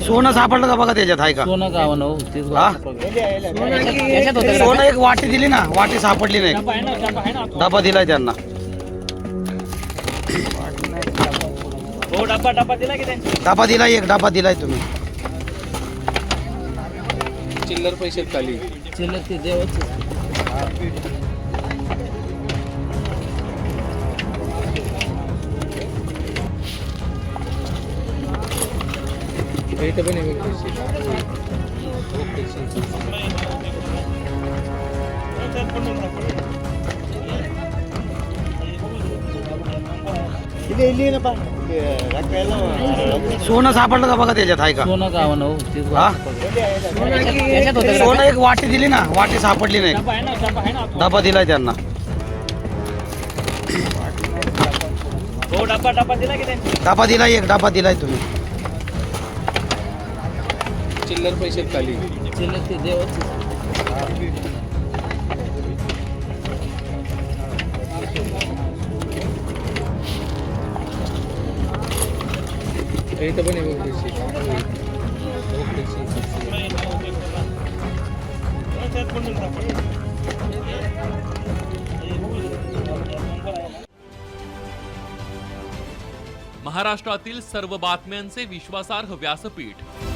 सोनं सापडलं का बघा त्याच्यात आहे का सोनं गावं हो तेच हा? सोनं एक वाटी दिली ना वाटी सापडली नाही डबा दिलाय त्यांना हो डबा डबा दिला की त्यांची डबा दिलाय एक डबा दिलाय तुम्ही चिल्लर पैसे खाली चिल्लर ते देवाचे सोनं सापडलं का बघा त्याच्यात आहे का सोनं गावं हो तेच हा? सोनं एक वाटी दिली ना वाटी सापडली नाही डबा आहे ना डबा आहे ना डबा दिलाय त्यांना हो डबा डबा दिला की त्यांची डबा दिलाय एक डबा दिलाय तुम्ही चिल्लर पैसे खाली. चिल्लर ते देवाचे इथं पण आहे पैसे महाराष्ट्रातील सर्व बातम्यांचे विश्वासार्ह व्यासपीठ.